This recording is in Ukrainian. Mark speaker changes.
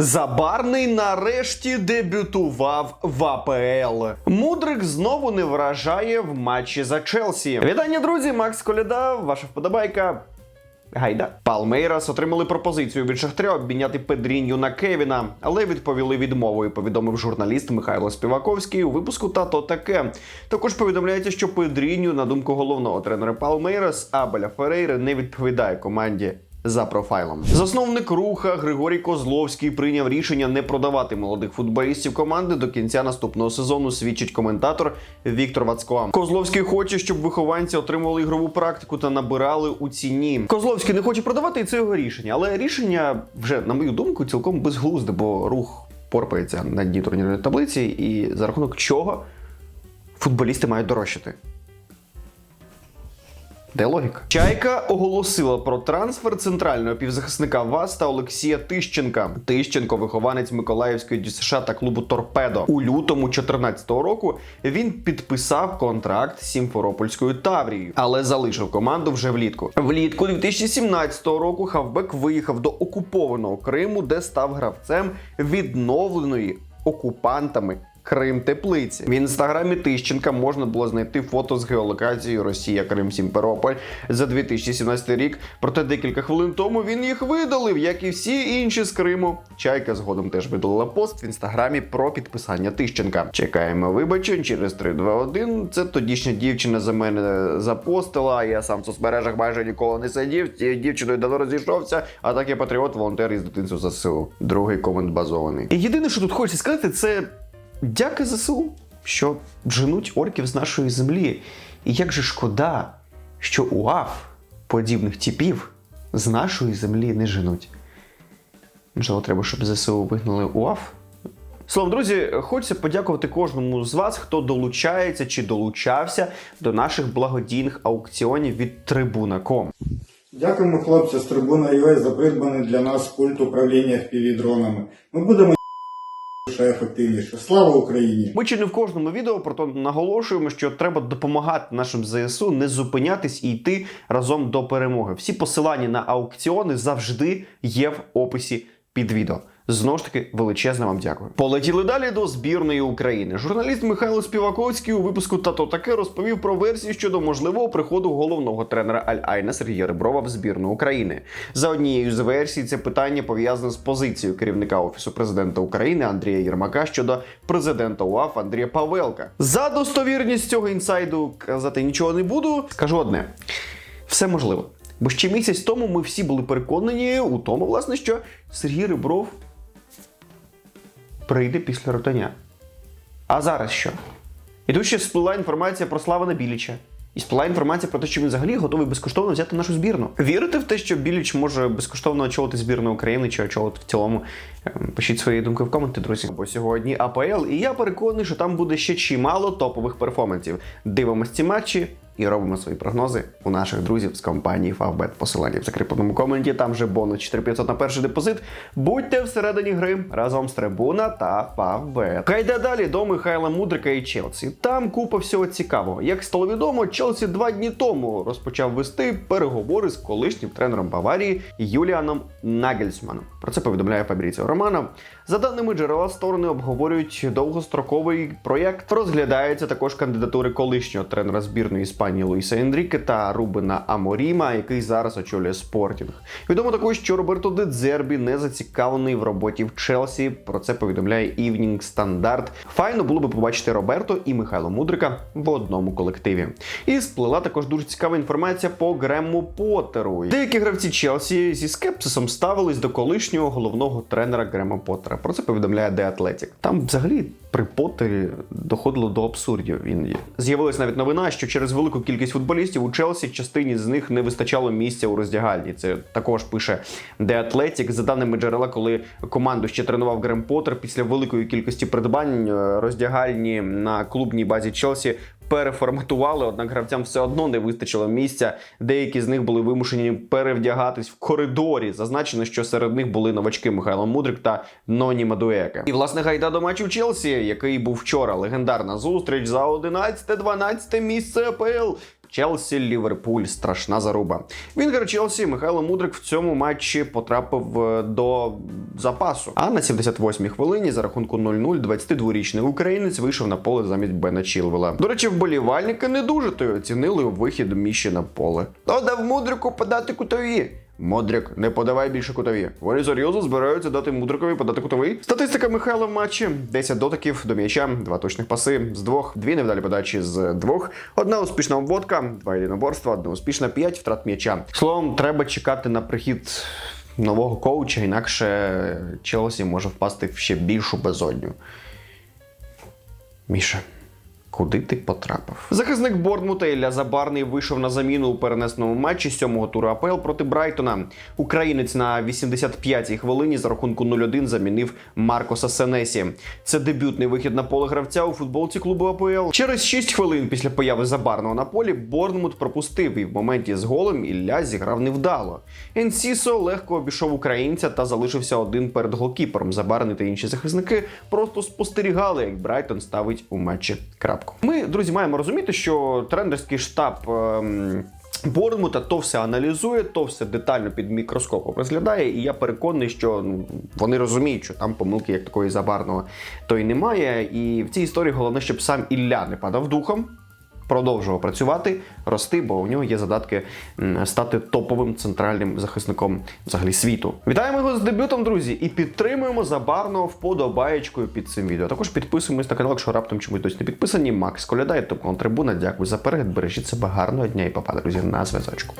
Speaker 1: Забарний нарешті дебютував в АПЛ. Мудрик знову не вражає в матчі за Челсі. Вітання, друзі! Макс Коляда, ваша вподобайка. Гайда. Палмейрас отримали пропозицію від Шахтаря обміняти Педрінью на Кевіна, але відповіли відмовою. Повідомив журналіст Михайло Співаковський у випуску Тато таке. Також повідомляється, що Педрінью, на думку головного тренера Палмейрас, Абеля Ферейри не відповідає команді. За профайлом засновник руха Григорій Козловський прийняв рішення не продавати молодих футболістів команди до кінця наступного сезону. Свідчить коментатор Віктор Вацко. Козловський хоче, щоб вихованці отримували ігрову практику та набирали у ціні. Козловський не хоче продавати, і це його рішення. Але рішення вже, на мою думку, цілком безглузде, бо рух порпається на дні турнірної таблиці, і за рахунок чого футболісти мають дорожчати. Де логіка? Чайка оголосила про трансфер центрального півзахисника ВАЗ та Олексія Тищенка. Тищенко, вихованець Миколаївської ДЮСШ та клубу Торпедо. У лютому 2014 року він підписав контракт з Сімферопольською Таврією, але залишив команду вже влітку. Влітку 2017 року Хавбек виїхав до окупованого Криму, де став гравцем відновленої окупантами Крим Теплиці. В інстаграмі Тищенка можна було знайти фото з геолокацією Росія Крим Сімферополь за 2017 рік. Проте декілька хвилин тому він їх видалив, як і всі інші з Криму. Чайка згодом теж видалила пост в інстаграмі про підписання Тищенка. Чекаємо вибачень через 3-2-1. Це тодішня дівчина за мене запостила. Я сам в соцмережах майже ніколи не сидів. Цією дівчиною давно розійшовся. А так я патріот, волонтер із дитинцю ЗСУ. Другий комент базований. І єдине, що тут хочеться сказати, це. Дяка ЗСУ, що женуть орків з нашої землі. І як же шкода, що УАФ подібних типів з нашої землі не женуть. Можливо, треба, щоб ЗСУ вигнали УАФ. Словом, друзі, хочеться подякувати кожному з вас, хто долучається чи долучався до наших благодійних аукціонів від Трибуна.ком.
Speaker 2: Дякуємо, хлопці, з трибуна UA за придбаний для нас пульт управління FPV-дронами. Ми будемо ще ефективніше. Слава Україні!
Speaker 1: Ми чи не в кожному відео про то наголошуємо, що треба допомагати нашим ЗСУ не зупинятись і йти разом до перемоги. Всі посилання на аукціони завжди є в описі під відео. Знову ж таки, величезне вам дякую. Полетіли далі до збірної України. Журналіст Михайло Співаковський у випуску Тато таке розповів про версію щодо можливого приходу головного тренера Аль-Айна Сергія Реброва в збірну України. За однією з версій, це питання пов'язане з позицією керівника офісу президента України Андрія Єрмака щодо президента УАФ Андрія Павелка. За достовірність цього інсайду казати нічого не буду. Скажу одне: все можливо. Бо ще місяць тому ми всі були переконані у тому, власне, що Сергій Ребров прийде після ротання. А зараз що? І тут ще сплила інформація про Славана Біліча. І сплила інформація про те, що він взагалі готовий безкоштовно взяти нашу збірну. Вірите в те, що Біліч може безкоштовно очолити збірну України чи очолити в цілому? Ем, Пишіть свої думки в коменти, друзі. Бо сьогодні АПЛ, і я переконаний, що там буде ще чимало топових перформансів. Дивимось ці матчі і робимо свої прогнози у наших друзів з компанії Favbet. Посилання в закріпленому коменті. Там же бонус 4500 на перший депозит. Будьте всередині гри разом з Трибуна та Favbet. Хай далі до Михайла Мудрика і Челсі. Там купа всього цікавого. Як стало відомо, Челсі два дні тому розпочав вести переговори з колишнім тренером Баварії Юліаном Нагельсманом. Про це повідомляє Фабріціо Романо. За даними джерела, сторони обговорюють довгостроковий проєкт. Розглядаються також кандидатури колишнього тренера збірної Іспанії Луїса Енріке та Рубена Аморіма, який зараз очолює спортінг. Відомо також, що Роберто Де Дзербі не зацікавлений в роботі в Челсі. Про це повідомляє Evening Standard. Файно було би побачити Роберто і Михайло Мудрика в одному колективі. І сплила також дуже цікава інформація по Грему Поттеру. Деякі гравці Челсі зі скепсисом ставились до колишнього головного тренера Грема Поттера. Про це повідомляє The Athletic. Там взагалі при Поттері доходило до абсурдів. Він з'явилась навіть новина, що через велику кількість футболістів у Челсі частині з них не вистачало місця у роздягальні. Це також пише The Athletic. За даними джерела, коли команду ще тренував Грем Поттер, після великої кількості придбань е, роздягальні на клубній базі Челсі переформатували, однак гравцям все одно не вистачило місця. Деякі з них були вимушені перевдягатись в коридорі. Зазначено, що серед них були новачки Михайло Мудрик та Ноні Мадуека. І власне гайда до матчу Челсі, який був вчора. Легендарна зустріч за 11-12 місце АПЛ. Челсі, Ліверпуль, страшна заруба. Вінгер Челсі Михайло Мудрик в цьому матчі потрапив е, до запасу. А на 78-й хвилині за рахунку 0-0 22-річний українець вийшов на поле замість Бена Чілвела. До речі, вболівальники не дуже то оцінили вихід Міші на поле. То дав Мудрику подати кутові. Модрик, не подавай більше кутові. Вони серйозно збираються дати Мудрикові подати кутовий. Статистика Михайла в матчі: 10 дотиків до м'яча, 2 точних паси з двох, дві невдалі подачі з двох, одна успішна обводка, два єдиноборства, одна успішна 5 втрат м'яча. Словом, треба чекати на прихід нового коуча, інакше Челсі може впасти в ще більшу безодню. Міша. Куди ти потрапив? Захисник Борнмута Ілля Забарний вийшов на заміну у перенесному матчі сьомого туру АПЛ проти Брайтона. Українець на 85-й хвилині за рахунку 0-1 замінив Маркоса Сенесі. Це дебютний вихід на поле гравця у футболці клубу АПЛ. Через 6 хвилин після появи Забарного на полі Борнмут пропустив і в моменті з голем Ілля зіграв невдало. Енсісо легко обійшов українця та залишився один перед голкіпером. Забарний та інші захисники просто спостерігали, як Брайтон ставить у матчі крапку. Ми, друзі, маємо розуміти, що тренерський штаб. Ем... Борнмута то все аналізує, то все детально під мікроскопом розглядає, і я переконаний, що ну, вони розуміють, що там помилки як такої забарного то й немає. І в цій історії головне, щоб сам Ілля не падав духом, продовжував працювати, рости, бо у нього є задатки стати топовим центральним захисником взагалі світу. Вітаємо його з дебютом, друзі, і підтримуємо забарно вподобаєчкою під цим відео. Також підписуємось на канал, якщо раптом чомусь досі не підписані. Макс Коляда, тобто Трибуна. Дякую за перегляд. Бережіть себе гарного дня і папа, друзі, на зв'язочку.